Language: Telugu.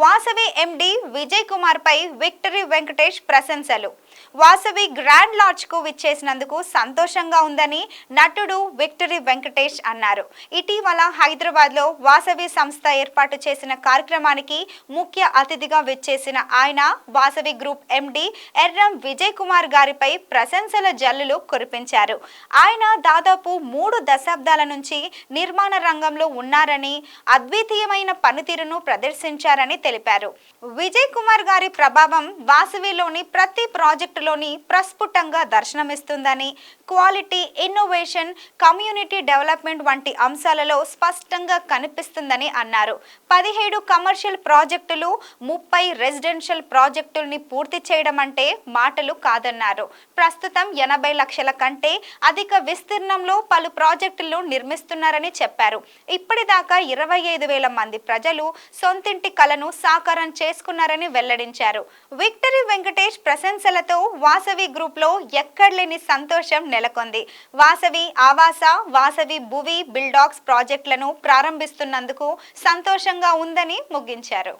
వాసవి ఎండి విజయ్ కుమార్ పై విక్టరీ వెంకటేష్ ప్రశంసలు. వాసవి గ్రాండ్ లాడ్జ్కు విచ్చేసినందుకు సంతోషంగా ఉందని నటుడు విక్టరీ వెంకటేష్ అన్నారు. ఇటీవల హైదరాబాద్లో వాసవి సంస్థ ఏర్పాటు చేసిన కార్యక్రమానికి ముఖ్య అతిథిగా విచ్చేసిన ఆయన వాసవి గ్రూప్ ఎండి ఎర్రం విజయ్ కుమార్ గారిపై ప్రశంసల జల్లులు కురిపించారు. ఆయన దాదాపు మూడు దశాబ్దాల నుంచి నిర్మాణ రంగంలో ఉన్నారని అద్వితీయమైన పనితీరును ప్రదర్శించారని తెలిపారు. విజయ్ కుమార్ గారి ప్రభావం వాసవిలోని ప్రతి ప్రాజెక్టులోని ప్రస్ఫుటంగా దర్శనమిస్తుందని క్వాలిటీ ఇన్నోవేషన్ కమ్యూనిటీ డెవలప్మెంట్ వంటి అంశాలలో స్పష్టంగా కనిపిస్తుందని అన్నారు. పదిహేడు కమర్షియల్ ప్రాజెక్టులు ముప్పై రెసిడెన్షియల్ ప్రాజెక్టుల్ని పూర్తి చేయడం అంటే మాటలు కాదన్నారు. ప్రస్తుతం ఎనభై లక్షల కంటే అధిక విస్తీర్ణంలో పలు ప్రాజెక్టులు నిర్మిస్తున్నారని చెప్పారు. ఇప్పటిదాకా ఇరవై ఐదు వేల మంది ప్రజలు సొంతింటి కలను సాకారం చేసుకున్నారని వెల్లడించారు. విక్టరీ వెంకటేష్ ప్రశంసలతో వాసవి గ్రూప్లో ఎక్కడలేని సంతోషం నెలకొంది. వాసవి ఆవాస వాసవి భువి బిల్డాక్స్ ప్రాజెక్టులను ప్రారంభిస్తున్నందుకు సంతోషంగా ఉందని ముగించారు.